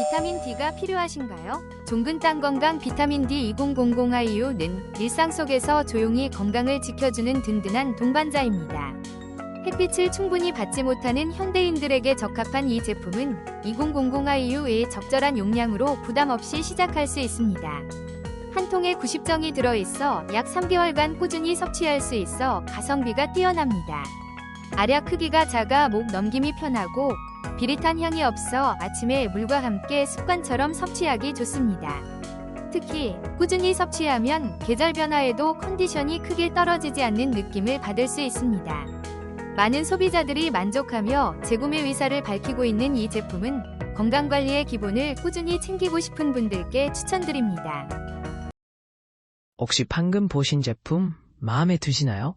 비타민 D가 필요하신가요? 종근땅 건강 비타민 D 2000IU는 일상 속에서 조용히 건강을 지켜주는 든든한 동반자입니다. 햇빛을 충분히 받지 못하는 현대인들에게 적합한 이 제품은 2000IU의 적절한 용량으로 부담 없이 시작할 수 있습니다. 한 통에 90정이 들어있어 약 3개월간 꾸준히 섭취할 수 있어 가성비가 뛰어납니다. 알약 크기가 작아 목 넘김이 편하고 비릿한 향이 없어 아침에 물과 함께 습관처럼 섭취하기 좋습니다. 특히 꾸준히 섭취하면 계절 변화에도 컨디션이 크게 떨어지지 않는 느낌을 받을 수 있습니다. 많은 소비자들이 만족하며 재구매 의사를 밝히고 있는 이 제품은 건강관리의 기본을 꾸준히 챙기고 싶은 분들께 추천드립니다. 혹시 방금 보신 제품 마음에 드시나요?